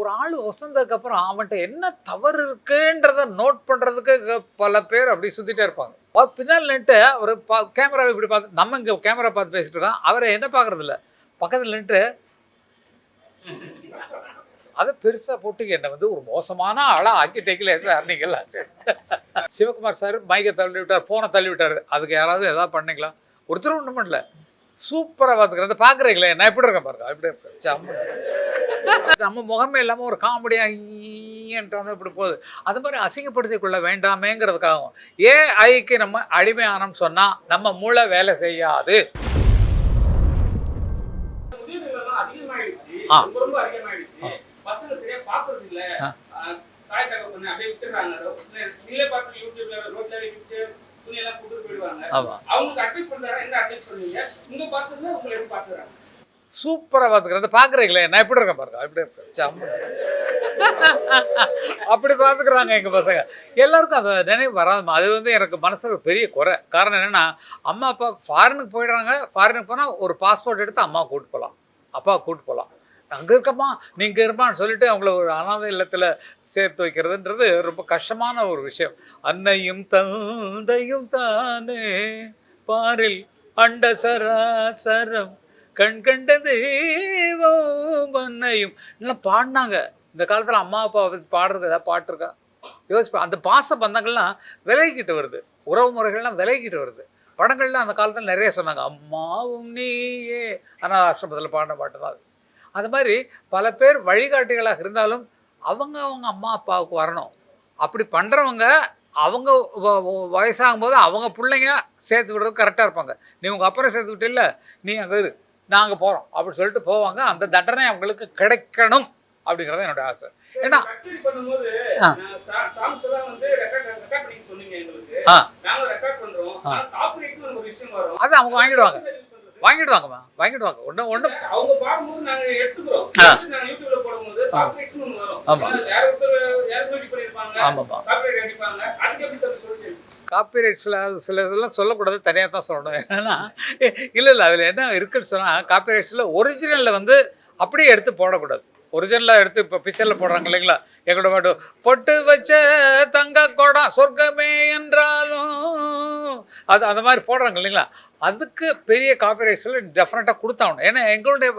ஒரு ஆள் வசந்ததுக்கப்புறம் அவன்கிட்ட என்ன தவறு இருக்குன்றத நோட் பண்ணுறதுக்கு பல பேர் அப்படி சுற்றிட்டே இருப்பாங்க. அவர் பின்னால் நின்ட்டு அவர் பா கேமராவை இப்படி பார்த்து நம்ம இங்கே கேமரா பார்த்து பேசிட்டு இருக்கோம். அவரை என்ன பார்க்குறது இல்லை. பக்கத்தில் நின்ட்டு அதை பெருசாக போட்டு என்னை வந்து ஒரு மோசமான ஆளாக ஆக்கிட்டீங்களே சார். நீங்களா சிவகுமார் சார் மைக்கை தள்ளி விட்டார் ஃபோனை தள்ளி விட்டார். அதுக்கு யாராவது எதாவது பண்ணீங்களா ஒருத்தர் ஒன்றும் பண்ணல. சூப்பராக பார்த்துக்கிறத பார்க்குறீங்களே? நான் எப்படி இருக்கேன் பாருங்க. எப்படி நம்ம முகமே இல்லாமல் ஒரு காமெடியான்ட்டு வந்து இப்படி போகுது. அது மாதிரி அசிங்கப்படுத்திக் கொள்ள வேண்டாமேங்கிறதுக்காகவும் ஏஐக்கு நம்ம அடிமையானோம்னு சொன்னால் நம்ம மூளை வேலை செய்யாது. ஆ. ஆமாம் அவங்களுக்கு அட்வைஸ் பண்றாங்க என்ன அட்வைஸ் பண்ணுவீங்க? உங்க பசங்க உங்களை எப்படி பாக்குறாங்க சூப்பராக பார்த்துக்கிறத பார்க்குறீங்களே நான் எப்படி இருக்கேன் பாருங்க. எப்படி அப்படி பார்த்துக்கிறாங்க எங்கள் பசங்க. எல்லாருக்கும் அந்த நினைவு வராது அது வந்து எனக்கு மனசில் பெரிய குறை. காரணம் என்னென்னா அம்மா அப்பா ஃபாரினுக்கு போயிடுறாங்க. ஃபாரினுக்கு போனால் ஒரு பாஸ்போர்ட் எடுத்து அம்மா கூட்டு போகலாம் அப்பா கூட்டு போகலாம் அங்கே இருக்கம்மா நீங்கள் இருப்பான்னு சொல்லிட்டு அவங்கள ஒரு அனாதை இல்லத்தில் சேர்த்து வைக்கிறதுன்றது ரொம்ப கஷ்டமான ஒரு விஷயம். அன்னையும் தந்தையும் தானே பாரில் அண்ட சராசரம் கண் கண்ட தெய்வம் எல்லாம் பாடினாங்க. இந்த காலத்தில் அம்மா அப்பா பாடுறது ஏதாவது பாட்டு இருக்கா அந்த பாச பந்தங்கள்லாம் விலகிக்கிட்டு வருது. உறவு முறைகள்லாம் விலகிக்கிட்டு வருது. படங்கள்லாம் அந்த காலத்தில் நிறைய சொன்னாங்க. அம்மாவும் நீயே. ஆனால் ஆசிரமத்தில் பாடின பாட்டு தான் அது. அது மாதிரி பல பேர் வழிகாட்டிகளாக இருந்தாலும் அவங்க அவங்க அம்மா அப்பாவுக்கு வரணும். அப்படி பண்ணுறவங்க அவங்க வ- வயசாகும் போது அவங்க பிள்ளைங்க சேர்த்து விடுறது கரெக்டாக இருப்பாங்க. நீ உங்கள் அப்புறம் சேர்த்து விட்டில்ல? நீ அங்கே இரு. நாங்கள் போகிறோம் அப்படின்னு சொல்லிட்டு போவாங்க. அந்த தண்டனை அவங்களுக்கு கிடைக்கணும் அப்படிங்கிறது என்னோட ஆசை. ஏன்னா அது அவங்க வாங்கிடுவாங்க? வாங்கிடுவாங்கம்மா. வாங்கிடுவாங்க. ஒன்றும் ஒன்றும் அவங்க பாடும்போது நாங்க எடுத்துக்கிறோம். ஆ. எடுத்து நாங்க யூடியூப்ல போடும்போது காப்பிரைட்ஸ்னு ஒண்ணு வரும். ஆமா. அது வேற ஒருத்தர் யார் மியூசிக் பண்ணிருப்பாங்க ஆமாம்மா. காப்பிரைட்ஸில் சில இதெல்லாம் சொல்லக்கூடாது தனியாக தான் சொல்லணும். ஏன்னா இல்லை இல்லை அதில் என்ன இருக்குன்னு சொன்னால் காப்பிரைட்ஸில் ஒரிஜினலில் வந்து அப்படியே எடுத்து போடக்கூடாது. ஒரிஜினலாக எடுத்து இப்போ பிக்சரில் போடுறாங்க இல்லைங்களா? எங்களோட பாட்டு பொட்டு வச்ச தங்க குடம் சொர்க்கமே என்றாலும் அது அந்த மாதிரி போடுறாங்க இல்லைங்களா? அதுக்கு பெரிய காப்பிரைட்ஸில் டெஃபினட்டாக கொடுத்தாகணும். ஏன்னா எங்களுடைய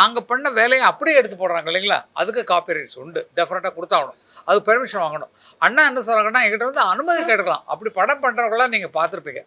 நாங்கள் பண்ண வேலையை அப்படியே எடுத்து போடுறாங்க இல்லைங்களா? அதுக்கு காப்பிரைட்ஸ் உண்டு. டெஃபினட்டாக கொடுத்தாகணும். அதுக்கு பெர்மிஷன் வாங்கணும். அண்ணா என்ன சொல்கிறாங்கன்னா எங்கிட்ட வந்து அனுமதி கேட்டுக்கலாம். அப்படி படம் பண்ணுறவங்களாம் நீங்கள் பார்த்துருப்பீங்க.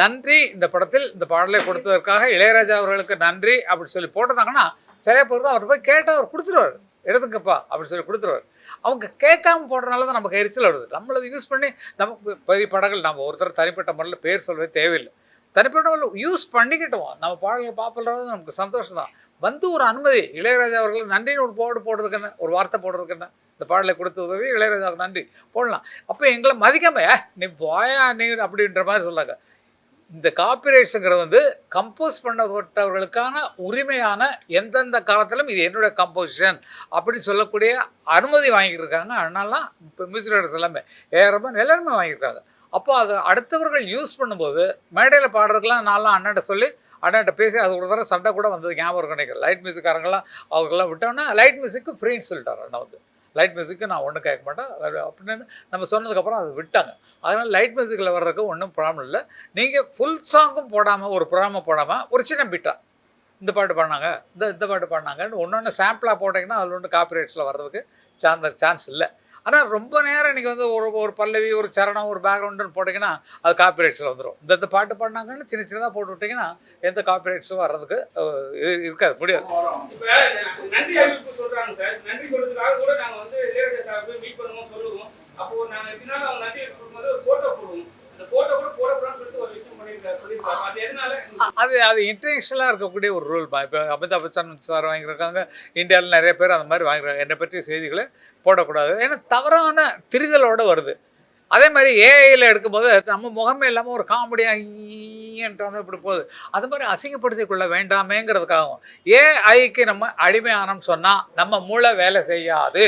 நன்றி இந்த படத்தில் இந்த பாடலை கொடுத்ததற்காக இளையராஜா அவர்களுக்கு நன்றி அப்படி சொல்லி போட்டிருந்தாங்கன்னா சரியா பொருள் அவர் போய் கேட்டால் அவர் கொடுத்துருவார். எடுத்துக்கப்பா அப்படின்னு சொல்லி கொடுத்துருவார். அவங்க கேட்காம போடுறதுனால தான் நமக்கு எரிச்சல் வருது. நம்மளது யூஸ் பண்ணி நமக்கு பெரிய படங்கள் நம்ம ஒருத்தர் தனிப்பட்ட முறையில் பேர் சொல்லவே தேவையில்லை. தனிப்பட்டவர்கள் யூஸ் பண்ணிக்கிட்டோம். நம்ம பாடல்கள் பார்ப்பது நமக்கு சந்தோஷம் தான் வந்து ஒரு அனுமதி இளையராஜா அவர்கள் நன்றின்னு ஒரு போர்டு போடுறதுக்கு என்ன? ஒரு வார்த்தை போடுறதுக்கு என்ன? இந்த பாடலை கொடுத்த உதவி இளையராஜாவுக்கு நன்றி. போடலாம். அப்போ எங்களை மதிக்காம "ஏ, நீ போயா நீ அப்படின்ற மாதிரி சொல்லாங்க. இந்த காப்பிரைட்ஸுங்கிறது வந்து கம்போஸ் பண்ணப்பட்டவர்களுக்கான உரிமையான எந்தெந்த காலத்திலும் இது என்னுடைய கம்போசிஷன் அப்படின்னு சொல்லக்கூடிய அனுமதி வாங்கியிருக்காங்க. அதனால இப்போ மியூசிக் எல்லாமே ஏறமாக எல்லாருமே வாங்கியிருக்காங்க. அப்போ அதை அடுத்தவர்கள் யூஸ் பண்ணும்போது மேடையில் பாடுறதுக்கெலாம் நான்லாம் அண்ணன்ட்ட சொல்லி அண்ணன்ட்ட பேசி அது ஒரு தடவை சண்டை கூட வந்தது ஞாபகம் இருக்கும் லைட் மியூசிக்காரங்களாம் அவங்கெல்லாம் விட்டோன்னா லைட் மியூசிக்கு ஃப்ரீன்னு சொல்லிட்டார் அண்ணா வந்து. லைட் மியூசிக்கு நான் ஒன்றும் கேட்க மாட்டேன். அப்படின்னு நம்ம சொன்னதுக்கப்புறம் அது விட்டாங்க. அதனால் லைட் மியூசிக்கில் வர்றதுக்கு ஒன்றும் ப்ராப்ளம் இல்லை. நீங்கள் ஃபுல் சாங்கும் போடாமல் ஒரு ப்ரோமோ போடாமல் ஒரு சின்ன பிட்டா இந்த பாட்டு பாடினாங்க இந்த இந்த பாட்டு பாடினாங்கன்னு ஒன்று ஒன்று சாம்பிளாக போட்டிங்கன்னா அதில் ஒன்று காப்பிரைட்ஸில் வர்றதுக்கு சான்ஸ் சான்ஸ் இல்லை. ஆனால் ரொம்ப நேரம் நீங்கள் வந்து ஒரு ஒரு பல்லவி ஒரு சரணம் ஒரு பேக்ரவுண்டுன்னு போட்டிங்கன்னா அது காப்பிரைட்ஸில் வந்துடும் இந்த இந்த பாட்டு பாடினாங்கன்னு சின்ன சின்னதாக போட்டு விட்டிங்கன்னா எந்த காப்பிரைட்ஸும் வர்றதுக்கு இது- இருக்காது முடியாது. அப்போ நாங்கள் அவங்க நன்றி போட்டோ போடுவோம். அந்த போடக்கூடாதுன்னு சொல்லிட்டு ஒரு விஷயம் பண்ணியிருக்காரு சொல்லியிருக்காரு அது அது அது இன்டர்நேஷ்னலாக இருக்கக்கூடிய ஒரு ரூல் இப்போ அமிதாப் பச்சன் சார் வாங்கியிருக்காங்க. இந்தியாவில் நிறைய பேர் அந்த மாதிரி வாங்குறாங்க என்னை பற்றிய செய்திகளை போடக்கூடாது. ஏன்னா தவறான திரிதலோடு வருது. அதே மாதிரி ஏஐயில் எடுக்கும்போது நம்ம முகமே இல்லாமல் ஒரு காமெடியாக வந்து இப்படி போகுது. அது மாதிரி அசிங்கப்படுத்திக் கொள்ள வேண்டாமேங்கிறதுக்காகவும் ஏஐக்கு நம்ம அடிமையானோம்னு சொன்னால் நம்ம மூளை வேலை செய்யாது.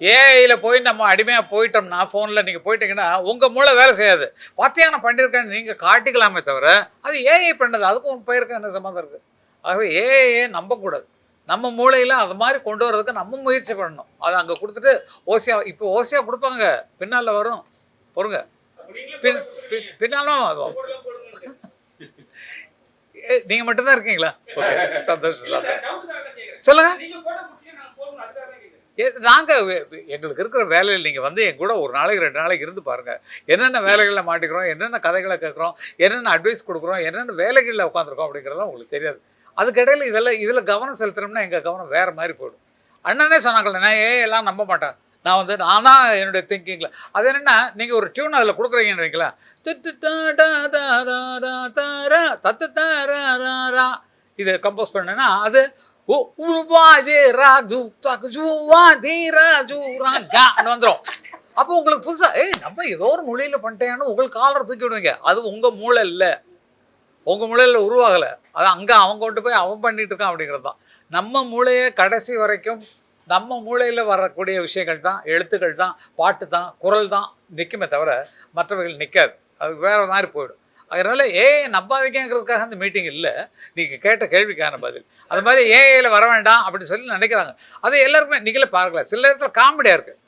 ஏஐயில் போய் நம்ம அடிமையாக போயிட்டோம்னா ஃபோனில் நீங்கள் போயிட்டீங்கன்னா உங்கள் மூளை வேலை செய்யாது. பார்த்தியா நான் பண்ணியிருக்கேன்னு நீங்கள் காட்டிக்கலாமே தவிர அது ஏஐ பண்ணது அதுக்கும் உன் பெயருக்கு என்ன சம்மந்தம் இருக்குது ஆகவே ஏஐயே நம்பக்கூடாது. நம்ம மூளையில் அது மாதிரி கொண்டு வர்றதுக்கு நம்ம முயற்சி பண்ணணும். அதை அங்கே கொடுத்துட்டு ஓசியா இப்போ ஓசியா கொடுப்பாங்க. பின்னால் வரும். பொறுங்க. பின் பின்னாலும் நீங்கள் மட்டும்தான் இருக்கீங்களா? ஓகே சந்தோஷம் சொல்லுங்கள் நாங்கள் ஏ- எங்களுக்கு இருக்கிற வேலையில் நீங்கள் வந்து என் கூட ஒரு நாளைக்கு ரெண்டு நாளைக்கு இருந்து பாருங்கள் என்னென்ன வேலைகளில் மாட்டிக்கிறோம் என்னென்ன கதைகளை கேட்குறோம் என்னென்ன அட்வைஸ் கொடுக்குறோம் என்னென்ன வேலைகளில் உட்காந்துருக்கோம் அப்படிங்கிறதெல்லாம் உங்களுக்கு தெரியாது. அதுக்கிடையில் இதெல்லாம் இதில் கவனம் செலுத்துறோம்னா எங்கள் கவனம் வேறு மாதிரி போயிடும். அண்ணனே சொன்னாங்களே நான் ஏ எல்லாம் நம்ப மாட்டேன். நான் வந்து நானாக என்னுடைய திங்கிங்கில் அது என்னென்னா நீங்கள் ஒரு டியூன் அதில் கொடுக்குறீங்கன்னு வைங்களேன். திட்டு டா டா தா தத்து தாரா ரா ரா இதை கம்போஸ் பண்ணேன்னா அது ஓ ராஜு தக்கு ஜூவா ராஜு ராஜான்னு வந்துடும் அப்போ உங்களுக்கு புதுசாக ஏய் நம்ம ஏதோ ஒரு மொழியில் பண்ணிட்டேன்னு உங்களுக்கு காலரை தூக்கி விடுவீங்க. அது உங்கள் மூளை இல்லை உங்கள் மூளையில் உருவாகலை. அது அங்கே அவன் கொண்டு போய் அவன் பண்ணிட்டு இருக்கான் அப்படிங்கிறது தான். நம்ம மூளையை கடைசி வரைக்கும் நம்ம மூளையில் வரக்கூடிய விஷயங்கள் தான் எழுத்துக்கள் தான் பாட்டு தான் குரல் தான் நிற்குமே தவிர மற்றவைகள் நிற்காது அது வேறு மாதிரி போயிடும். அதனால ஏ நம்பாதீங்கிறதுக்காக அந்த மீட்டிங் இல்லை. நீங்கள் கேட்ட கேள்விக்கான பதில். அது மாதிரி ஏஐயில் வர வேண்டாம் அப்படின்னு சொல்லி நினைக்கிறாங்க. அது எல்லாருக்குமே நீங்களே பார்க்கலாம் சில நேரத்தில் காமெடியாக இருக்குது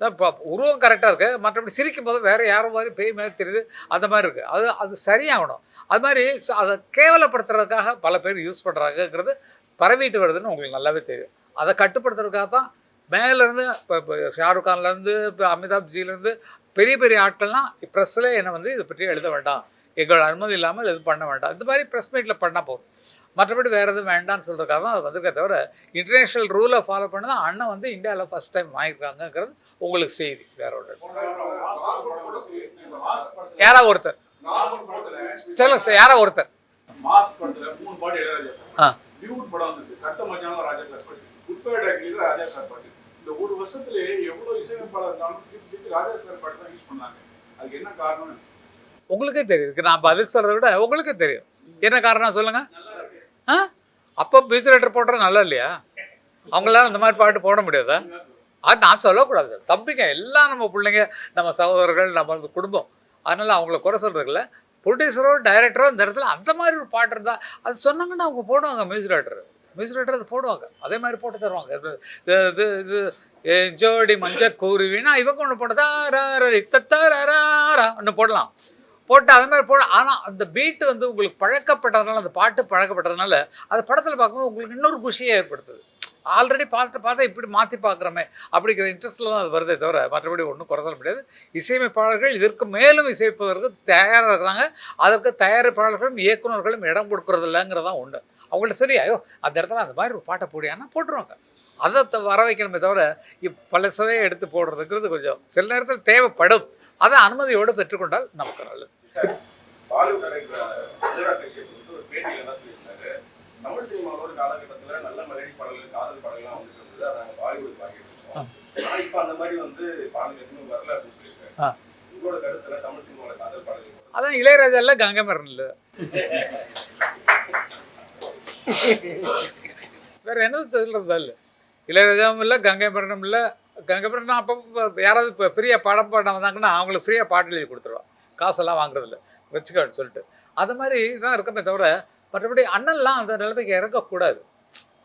இப்போ உருவம் கரெக்டாக இருக்குது மற்றபடி சிரிக்கும் போது வேறு யாரோ மாதிரி பேய் மாதிரி தெரியுது. அந்த மாதிரி இருக்குது அது அது சரியாகணும். அது மாதிரி அதை கேவலப்படுத்துறதுக்காக பல பேர் யூஸ் பண்ணுறாங்கங்கிறது பரவிட்டு வருதுன்னு உங்களுக்கு நல்லாவே தெரியும். அதை கட்டுப்படுத்துறதுக்காக தான் மேலேருந்து இப்போ இப்போ ஷாருக் கான்லேருந்து இப்போ அமிதாப்ஜிலேருந்து பெரிய பெரிய ஆட்கள்லாம் ப்ரெஸ்ஸில் என்னை வந்து இதை பற்றி எழுத வேண்டாம். எங்களோட அனுமதி இல்லாமல் இது பண்ண வேண்டாம். இந்த மாதிரி ப்ரெஸ் மீட்டில் பண்ணால் போதும். மற்றபடி வேறு எதுவும் வேண்டாம்னு சொல்கிறதுக்காக தான் அது வந்திருக்கே தவிர இன்டர்நேஷ்னல் ரூலை ஃபாலோ பண்ணி தான் அண்ணன் வந்து இந்தியாவில் ஃபஸ்ட் டைம் வாங்கியிருக்காங்கங்கிறது உங்களுக்கு செய்தி வேற ஒன்று யாரா ஒருத்தர். சொல்லுங்க யாரா ஒருத்தர். ஆ. இந்த ஒரு வருஷத்துல எவ்வளவு இசையமைப்பாளர் இருந்தாலும் ராஜா சார் பாட்டு தான் யூஸ் பண்ணாங்க. அதுக்கு என்ன காரணம் உங்களுக்கே தெரியும். இதுக்கு நான் பதில் சொல்கிறத விட உங்களுக்கே தெரியும். என்ன காரணம் சொல்லுங்கள் ஆ? அப்போ பிசிலேட்டர் போடுறது நல்லா இல்லையா? அவங்களால இந்த மாதிரி பாட்டு போட முடியாதா? அது நான் சொல்லக்கூடாது. தம்பிங்க எல்லாம் நம்ம பிள்ளைங்க நம்ம சகோதரர்கள் நம்ம வந்து குடும்பம். அதனால் அவங்கள குறை சொல்கிறதுல ப்ரொடியூசரோ டைரக்டரோ இந்த இடத்துல அந்த மாதிரி ஒரு பாட்டு இருந்தால் அது சொன்னாங்கன்னா அவங்க போடுவாங்க மியூசிக் டைரக்டர் மியூசிக் டைரக்டர் அது போடுவாங்க. அதே மாதிரி போட்டு தருவாங்க. இது இது- இது ஜோடி மஞ்ச கூறுவினா இவங்க ஒன்று போட்டதா ஒன்று போடலாம். போட்டு அதே மாதிரி போட ஆனால் அந்த பீட்டு வந்து உங்களுக்கு பழக்கப்பட்டதுனால அந்த பாட்டு பழக்கப்பட்டதுனால அது படத்தில் பார்க்கும்போது உங்களுக்கு இன்னொரு குஷியை ஏற்படுத்துது. ஆல்ரெடி பார்த்துட்டு பார்த்தா இப்படி மாற்றி பார்க்குறோமே அப்படிங்கிற இன்ட்ரெஸ்ட்டில் தான் அது வருதே தவிர மற்றபடி ஒன்றும் குறை சொல்ல முடியாது. இசையமைப்பாளர்கள் இதற்கு மேலும் இசைப்பதற்கு தயாராக இருக்கிறாங்க. அதற்கு தயாரிப்பாளர்களும் இயக்குனர்களும் இடம் கொடுக்கறது இல்லைங்கிறதான் உண்டு. அவங்கள்ட்ட சரி ஐயோ அந்த இடத்துல அந்த மாதிரி ஒரு பாட்டை போடியானா போட்டுருவாங்க. அதை த- வர வைக்கணுமே தவிர இப் பழசவே எடுத்து போடுறதுங்கிறது கொஞ்சம் சில நேரத்தில் தேவைப்படும். அதை அனுமதியோடு பெற்றுக்கொண்டால் நமக்கு நல்லது. பாலிவுட் டைரக்டர் அனுராக் கஷ்யப் வந்து ஒரு பேட்டியில என்ன சொல்லியிருந்தாரு. தமிழ் சினிமாவோட ஒரு காலகட்டத்துல நல்ல மெலடி பாடல்கள் காதல் பாடல்கள்லாம் வந்துட்டு இருந்தது அதை நாங்க பாலிவுட் வாங்கிட்டு இருக்கோம் ஆனா இப்ப அந்த மாதிரி வந்து பாடல் எதுவுமே வரல அப்படின்னு சொல்லியிருக்காரு. ஆ. உங்களோட கருத்துல தமிழ் சினிமாவோட காதல் பாடல்கள் அதான் இளையராஜா இல்லை கங்கமரன் இல்லை வேற என்ன சொல்றது இல்லை? இளையராஜாவும் இல்லை கங்கை மரணம் இல்லை கங்கை நான் அப்போ யாராவது இப்போ ஃப்ரீயாக படம் பாடம் வந்தாங்கன்னா அவங்களுக்கு ஃப்ரீயாக பாட்டு எழுதி கொடுத்துருவோம் காசெல்லாம் வாங்குறதில்ல. வச்சுக்கோன்னு சொல்லிட்டு. அது மாதிரி தான் இருக்கமே தவிர மற்றபடி அண்ணன்லாம் அந்த நிலைமைக்கு இறங்கக்கூடாது.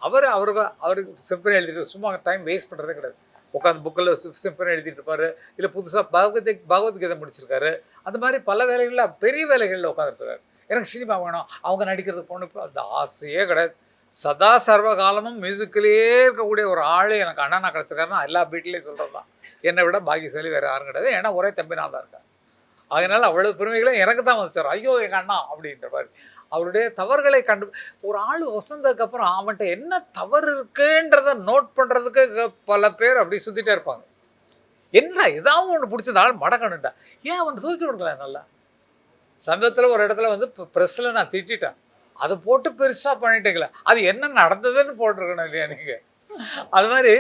அவர் அவருக்கு அவருக்கு சிம்பனி எழுதிட்டு சும்மா டைம் வேஸ்ட் பண்ணுறதே கிடையாது. உட்காந்து புக்கில் சிம்பனி எழுதிட்டு இருப்பார். இல்லை புதுசாக பகவத் பகவத்கீதை முடிச்சிருக்காரு. அந்த மாதிரி பல வேலைகளில் பெரிய வேலைகளில் உட்காந்துருக்காரு எனக்கு சினிமா வேணும். அவங்க நடிக்கிறது போகணும். இப்போ அந்த ஆசையே கிடையாது. சதா சர்வ காலமும் மியூசிக்கிலேயே இருக்கக்கூடிய ஒரு ஆள் எனக்கு அண்ணனா கிடச்சிருக்காருன்னா எல்லா வீட்லேயும் சொல்கிறது தான் என்னை விட பாக்கியசாலி வேறு யாரும் கிடையாது. ஏன்னா ஒரே தம்பி நான் தான் இருக்கேன் அதனால் அவ்வளவு பெருமைகளும் எனக்கு தான் வந்து சார் ஐயோ எங்கள் அண்ணா அப்படின்ற மாதிரி. அவருடைய தவறுகளை கண்டு ஒரு ஆள் வசந்ததுக்கப்புறம் அவன்கிட்ட என்ன தவறு இருக்குன்றத நோட் பண்ணுறதுக்கு பல பேர் அப்படி சுற்றிட்டே இருப்பாங்க. என்னடா ஏதாவது ஒன்று பிடிச்சது மடக்கணுண்டா ஏன் அவன் தூக்கி விடுங்களா நல்லா? சமீபத்தில் ஒரு இடத்துல வந்து ப்ரெஸ்ஸில் நான் திட்டேன் அதை போட்டு பெருசாக பண்ணிட்டீங்களே. அது என்ன நடந்ததுன்னு போட்டிருக்கணும் இல்லையா நீங்கள் அது மாதிரி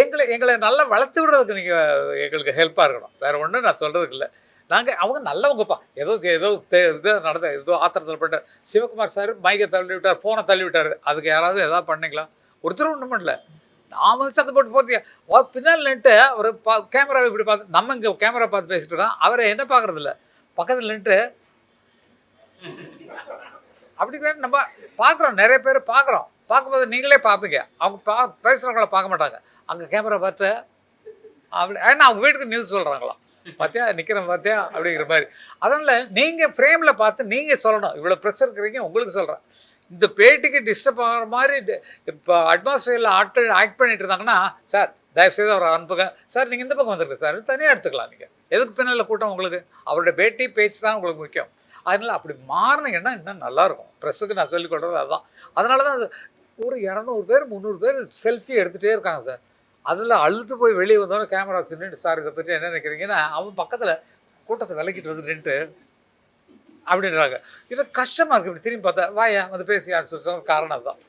எங்களை எங்களை நல்லா வளர்த்து விடுறதுக்கு நீங்கள் எங்களுக்கு ஹெல்ப்பாக இருக்கணும். வேறு ஒன்றும் நான் சொல்கிறதுக்கு இல்லை. நாங்கள் அவங்க நல்லவங்கப்பா. ஏதோ ஏதோ இது நடந்த ஏதோ ஆத்திரத்தில் பட்ட சிவகுமார் சார் மைக்கை தள்ளி விட்டார் ஃபோனை தள்ளி விட்டார். அதுக்கு யாராவது எதாவது பண்ணீங்களா? ஒருத்தரும் ஒன்றும் பண்ணல. நாம வந்து சத்தம் போட்டு போகிறீங்க அவர் பின்னால் நின்ட்டு அவர் பா கேமராவை இப்படி பார்த்து நம்ம இங்கே கேமரா பார்த்து பேசிட்டு இருக்கோம் அவரை என்ன பார்க்குறதில்ல? பக்கத்தில் நின்ட்டு அப்படி நம்ம பார்க்குறோம். நிறைய பேர் பார்க்குறோம். பார்க்கும்போது நீங்களே பார்ப்பீங்க. அவங்க பா பேசுகிறவங்கள பார்க்க மாட்டாங்க. அங்கே கேமரா பார்த்து அப்படி ஏன்னா அவங்க வீட்டுக்கு நியூஸ் சொல்கிறாங்களாம் பார்த்தியா நிற்கிறேன் பார்த்தியா அப்படிங்கிற மாதிரி. அதனால் நீங்கள் ஃப்ரேமில் பார்த்து நீங்கள் சொல்லணும். இவ்வளோ ப்ரெஷர் இருக்கிறீங்க உங்களுக்கு சொல்கிறேன் இந்த பேட்டிக்கு டிஸ்டர்ப் ஆகிற மாதிரி இப்போ அட்மாஸ்ஃபியரில் ஆட்கள் ஆக்ட் பண்ணிட்டு இருந்தாங்கன்னா சார் தயவுசெய்து அவரை அனுப்புங்க. சார் நீங்கள் இந்த பக்கம் வந்துருங்க சார் தனியாக எடுத்துக்கலாம் நீங்கள் எதுக்கு பின்னால் கூட்டம் உங்களுக்கு? அவருடைய பேட்டி பேச்சு தான் உங்களுக்கு முக்கியம். அதனால் அப்படி மாறினீங்கன்னா இன்னும் நல்லாயிருக்கும். ப்ரெஸ்ஸுக்கு நான் சொல்லிக் கொடுறது அதுதான். அதனால தான் அது ஒரு இரநூறு பேர் முந்நூறு பேர் செல்ஃபி எடுத்துகிட்டே இருக்காங்க சார். அதில் அழுத்து போய் வெளியே வந்தோடனே கேமரா தின்னுட்டு சார் இதை பற்றி என்ன நினைக்கிறீங்கன்னா அவன் பக்கத்தில் கூட்டத்தை விலக்கிட்டு வந்து நின்றுட்டு அப்படின்றாங்க. இது கஷ்டமாக இருக்குது இப்படி திரும்பி பார்த்தா வாயா வந்து பேசி சொன்ன காரணம் அதுதான்.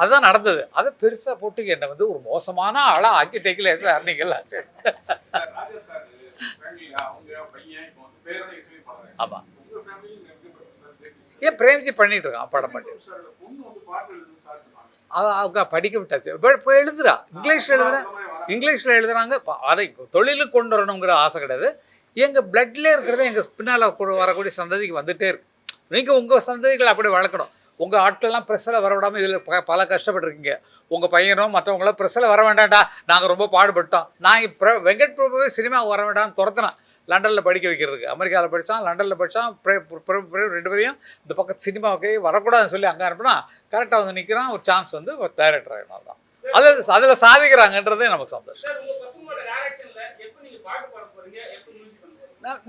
அதுதான் நடந்தது. அதை பெருசாக போட்டு என்னை வந்து ஒரு மோசமான ஆளாக ஆக்கி டேக்கல சார் நீங்களா சரி ஆமாம் ஏன் பிரேம்ஜி பண்ணிட்டு இருக்கான் படம் பண்ணி? அவங்க படிக்க விட்டாச்சு. இப்போ எழுதுறா. இங்கிலீஷில் எழுதுறா. இங்கிலீஷில் எழுதுறாங்க. அதை தொழிலுக்கு கொண்டு வரணுங்கிற ஆசை கிடையாது. எங்கள் பிளட்லேயே இருக்கிறது எங்கள் பின்னால் வரக்கூடிய சந்ததிக்கு வந்துட்டே இருக்கு. நீங்கள் உங்கள் சந்ததிகளை அப்படி வளர்க்கணும். உங்கள் ஆட்கள்லாம் ப்ரெஸ்ஸில் வர விடாமல் இதில் ப பல கஷ்டப்பட்டிருக்கீங்க. உங்கள் பையனும் மற்றவங்களாம் ப்ரெஸ்ஸில் வர வேண்டாம்டா. நாங்கள் ரொம்ப பாடுபட்டோம். நான் இப்போ வெங்கட் பிரபுவே சினிமாவுக்கு வர வேண்டாம்னு துரத்தினேன். லண்டனில் படிக்க வைக்கிறதுக்கு. அமெரிக்காவில் படித்தான் லண்டனில் படித்தான் ரெண்டு பேரையும் இந்த பக்கம் சினிமாவுக்கு வரக்கூடாதுன்னு சொல்லி அங்கே அனுப்புனா கரெக்டாக வந்து நிற்கிறான் ஒரு சான்ஸ் வந்து ஒரு டைரக்டர் ஆகிடும் தான் அதில் அதில் சாதிக்கிறாங்கன்றதே நமக்கு சந்தோஷம்.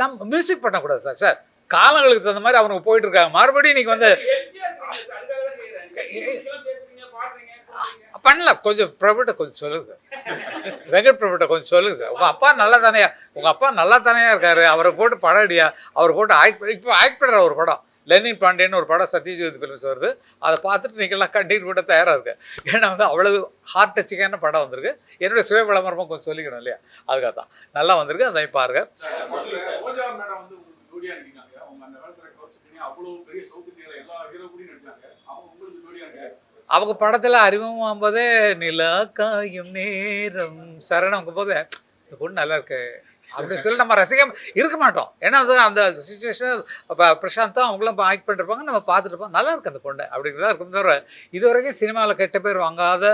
நம்ம மியூசிக் பண்ணக்கூடாது சார். சார் காலங்களுக்கு தகுந்த மாதிரி அவனுக்கு போயிட்டு இருக்காங்க. மறுபடியும் இன்னைக்கு வந்து ஹெல்த்தியா இருக்கீங்க சார் அதுக்காக தான் கேக்குறேன் மியூசிக்லாம் பேசுறீங்க பாடுறீங்க சொல்றீங்க பண்ணலாம் கொஞ்சம் பிரபுட்ட கொஞ்சம் சொல்லுங்க சார். வெங்கட் பிரபுட்ட கொஞ்சம் சொல்லுங்க சார். உங்கள் அப்பா நல்லா தானேயா உங்கள் அப்பா நல்லா தானேயா இருக்காரு? அவரை போட்டு படம் அடியா அவரை போட்டு ஆக்ட் பண்ணி இப்போ ஆக்ட் பண்ணுற ஒரு படம். லெனின் பாண்டியன் ஒரு படம் சத்யஜோதி ஃபிலிம்ஸ் வருது. அதை பார்த்துட்டு நீங்கள்லாம் கண்டிப்பாக கூட தயாராக இருக்கு ஏன்னா வந்து அவ்வளவு ஹார்ட் டச்சிங்கான படம் வந்திருக்கு. என்னுடைய சுய விளம்பரமாக கொஞ்சம் சொல்லிக்கணும் இல்லையா? அதுக்காக தான் நல்லா வந்திருக்கு. அதை பாருங்க. அவ்வளோ பெரிய சவுத் எல்லா அவங்க படத்தில் அறிமுகம் போதே நிலா காயும் நேரம். சரணம் போது இந்த பொண்ணு நல்லா இருக்கு. அப்படின்னு சொல்லி நம்ம ரசிக்க இருக்க மாட்டோம். ஏன்னா அது அந்த சுச்சுவேஷன் இப்போ பிரசாந்தும் அவங்களும் இப்போ ஆக்ட் பண்ணிருப்பாங்க நம்ம பார்த்துட்டு இருப்போம். நல்லா இருக்கு அந்த பொண்ணு. அப்படிங்கிறதா இருக்கும். தவிர இது வரைக்கும் சினிமாவில் கெட்ட பேர் வாங்காத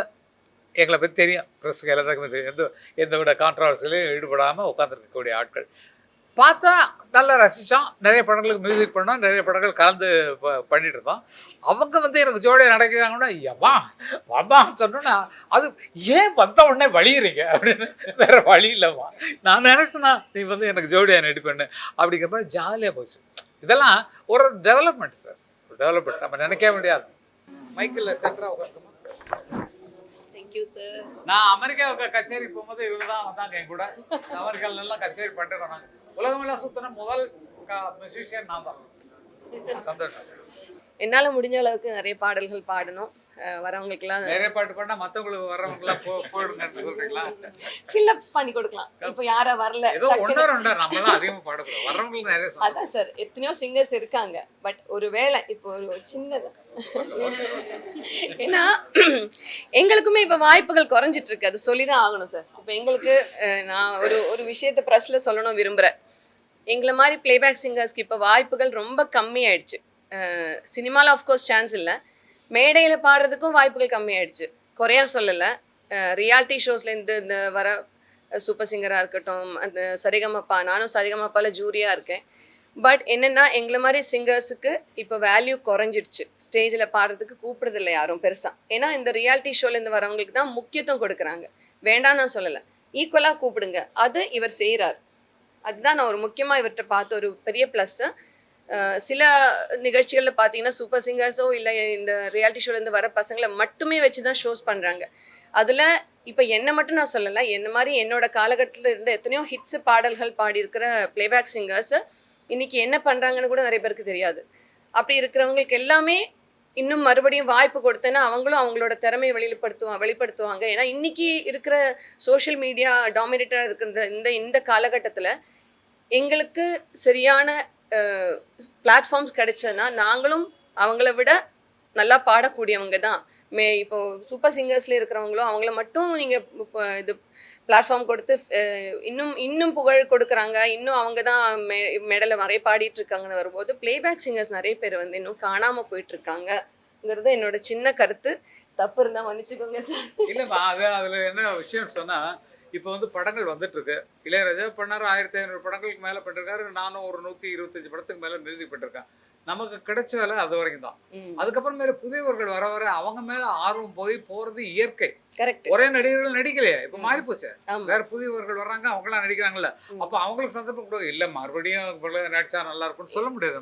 எங்களை பற்றி தெரியும். ப்ரெஸ்ஸுக்கு எல்லாத்துக்குமே தெரியும். எந்த எந்த விட கான்ட்ரவர்சிலையும் ஈடுபடாமல் உட்காந்துருக்கக்கூடிய ஆட்கள். பார்த்தா நல்லா ரசித்தோம் நிறைய படங்களுக்கு மியூசிக் பண்ணோம். நிறைய படங்கள் கலந்து ப- பண்ணிட்டு இருந்தோம் அவங்க வந்து எனக்கு ஜோடியாக நடக்கிறாங்கன்னா எவ்வா வாப்பான்னு சொன்னோன்னா அது ஏன் வந்த உடனே வழியிறீங்க அப்படின்னு. வேற வழி இல்லைம்மா நான் நினச்சேன்னா நீ வந்து எனக்கு ஜோடியாக நடிப்பேன்னு அப்படிங்கிற மாதிரி ஜாலியாக போச்சு. இதெல்லாம் ஒரு டெவலப்மெண்ட் சார் டெவலப்மெண்ட் நம்ம நினைக்க முடியாது. மைக்கில் சென்டராக உட்காந்துமா தேங்க்யூ சார் நான் அமெரிக்காவுக்கு கச்சேரி போகும்போது இவங்க தான் வந்தாங்க என் கூட. அமெரிக்கால எல்லாம் கச்சேரி பண்ணிட்டு வராங்க உலகமெல்லாம் சுத்தின முதல் மியூசிஷியன் நான் தான். சந்தோஷம். என்னால் முடிஞ்ச அளவுக்கு நிறைய பாடல்கள் பாடணும். அஹ் வரவங்களுக்கெல்லாம் நிறைய பாட்டு பாடினா மற்றவங்களுக்கு வர்றவங்கலாம் போ போயிடுங்கன்னு சொல்றீங்களா? ஃபில்லப்ஸ் பண்ணி கொடுக்கலாம். இப்போ யாரா வரல ஏதோ ஒன்றோ ரெண்டோ நம்மளாம் அதிகமாக பாடக்கூடாது. வர்றவங்களுக்கு நிறைய. அதான் சார் எத்தனையோ சிங்கர்ஸ் இருக்காங்க. பட் ஒரு வேளை இப்போ ஒரு சின்னது. ஏன்னா எங்களுக்குமே இப்போ வாய்ப்புகள் குறைஞ்சிட்டு இருக்கு. அது சொல்லி தான் ஆகணும் சார் இப்போ எங்களுக்கு நான் ஒரு ஒரு விஷயத்தை ப்ரெஸ்ஸில் சொல்லணும் விரும்புகிறேன் எங்களை மாதிரி பிளேபேக் சிங்கர்ஸ்க்கு இப்போ வாய்ப்புகள் ரொம்ப கம்மியாயிடுச்சு. சினிமாவில் ஆஃப்கோர்ஸ் சான்ஸ் இல்லை. மேடையில் பாடுறதுக்கும் வாய்ப்புகள் கம்மியாயிடுச்சு. குறையா சொல்லலை. ரியாலிட்டி ஷோஸ்லேருந்து இந்த வர சூப்பர் சிங்கராக இருக்கட்டும் அந்த சரிகமப்பா நானும் சரிகமப்பாவில் ஜூரியாக இருக்கேன். பட் என்னென்னா எங்களை மாதிரி சிங்கர்ஸுக்கு இப்போ வேல்யூ குறைஞ்சிடுச்சு. ஸ்டேஜில் பாடுறதுக்கு கூப்பிட்றதில்ல யாரும் பெருசாக ஏன்னா இந்த ரியாலிட்டி ஷோலேருந்து வரவங்களுக்கு தான் முக்கியத்துவம் கொடுக்குறாங்க. வேண்டாம் நான் சொல்லலை. ஈக்குவலாக கூப்பிடுங்க. அது இவர் செய்கிறார் அதுதான் நான் ஒரு முக்கியமாக இவர்கிட்ட பார்த்த ஒரு பெரிய ப்ளஸ்ஸு சில நிகழ்ச்சிகளில் பார்த்தீங்கன்னா சூப்பர் சிங்கர்ஸோ இல்லை இந்த ரியாலிட்டி ஷோலேருந்து வர பசங்களை மட்டுமே வச்சு தான் ஷோஸ் பண்ணுறாங்க அதில் இப்போ என்னை மட்டும் நான் சொல்லலை என்ன மாதிரி என்னோட காலகட்டத்தில் இருந்த எத்தனையோ ஹிட்ஸ் பாடல்கள் பாடியிருக்கிற பிளேபேக் சிங்கர்ஸு இன்றைக்கி என்ன பண்ணுறாங்கன்னு கூட நிறைய பேருக்கு தெரியாது. அப்படி இருக்கிறவங்களுக்கு எல்லாமே இன்னும் மறுபடியும் வாய்ப்பு கொடுத்தேன்னா அவங்களும் அவங்களோட திறமையை வெளிப்படுத்துவாங்க வெளிப்படுத்துவாங்க. ஏன்னா இன்னைக்கு இருக்கிற சோஷியல் மீடியா டாமினேட்டாக இருக்கிற இந்த இந்த காலகட்டத்தில் எங்களுக்கு சரியான பிளாட்ஃபார்ம்ஸ் கிடைச்சதுன்னா நாங்களும் அவங்கள விட நல்லா பாடக்கூடியவங்க தான். மே இப்போ சூப்பர் சிங்கர்ஸ்ல இருக்கிறவங்களும் அவங்கள மட்டும் நீங்கள் இப்போ இது பிளாட்ஃபார்ம் கொடுத்து இன்னும் இன்னும் புகழ் கொடுக்குறாங்க. இன்னும் அவங்க தான் மெ மெடலை நிறைய பாடிட்டு இருக்காங்கன்னு வரும்போது பிளேபேக் சிங்கர்ஸ் நிறைய பேர் வந்து இன்னும் காணாமல் போயிட்டு இருக்காங்கங்கிறது என்னோட சின்ன கருத்து. தப்பு இருந்தால் மன்னிச்சுக்கோங்க சார். இல்லைம்மா அது அதில் என்ன விஷயம் சொன்னால் இப்போ வந்து படங்கள் வந்துட்டு இருக்கு இளையராஜா பண்ணாரு ஆயிரத்தி ஐநூறு படங்களுக்கு மேலே பண்ணிருக்காரு. நானும் ஒரு நூற்றி இருபத்தஞ்சு படத்துக்கு மேலே மியூசிக் பண்ணிருக்கேன் நமக்கு கிடைச்ச வேலை அது வரைக்கும் தான் அதுக்கப்புறம் மேலே புதியவர்கள் வர வர அவங்க மேலே ஆர்வம் போய் போகிறது இயற்கை. ஒரே நடிகர்கள் நடிக்கலையே. இப்போ மாறி போச்சு வேற புதியவர்கள் வர்றாங்க அவங்களாம் நடிக்கிறாங்கல்ல. அப்போ அவங்களுக்கு சந்தர்ப்பம் கூட இல்லை. மறுபடியும் நடிச்சா நல்லா இருக்கும்னு சொல்ல முடியாது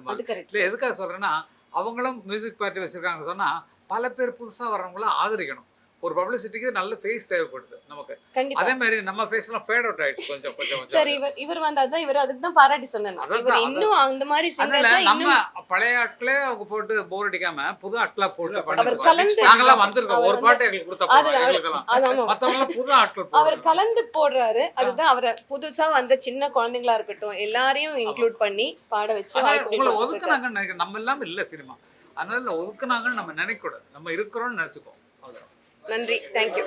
இல்லை எதுக்காக சொல்றேன்னா அவங்களும் மியூசிக் பார்ட்டி வச்சிருக்காங்க சொன்னா பல பேர் புதுசா வர்றவங்கள ஆதரிக்கணும். ஒரு பப்ளிசிட்டிக்கு நல்ல ஃபேஸ் தேவைப்படுது நமக்கு. அதே மாதிரி நம்ம ஃபேஸ்லாம் ஃபேட் அவுட் ஆயிடுச்சு கொஞ்சம் கொஞ்சம் சார் இவர் இவர் வந்து அதான் இவர் அதுக்கு தான் பாராட்டி சொன்னேன் இவர். இன்னும் அந்த மாதிரி சிங்கர்ஸ் நம்ம பழைய ஆட்களே அவங்க போட்டு போர் அடிக்காம புது ஆட்களா போட்டு. கலந்து- நாங்கெல்லாம் வந்திருக்கோம். ஒரு பாட்டு எங்களுக்கு கொடுத்தா எங்களுக்கெல்லாம். மத்தவங்க புது ஆட்கள் அவர். கலந்து போடுறாரு. அதுதான் அவரை புதுசா வந்த சின்ன குழந்தைங்களா இருக்கட்டும் எல்லாரையும் இன்க்ளூட் பண்ணி பாட வச்சு உங்களை. ஒதுக்குனாங்கன்னு நினைக்கிறேன். நம்ம எல்லாம் இல்ல சினிமா. அதனால ஒதுக்குனாங்கன்னு நம்ம நினைக்க கூடாது நம்ம இருக்கிறோம்னு நினைச்சுக்கோம். அவ்வளவுதான். நன்றி தேங்க்யூ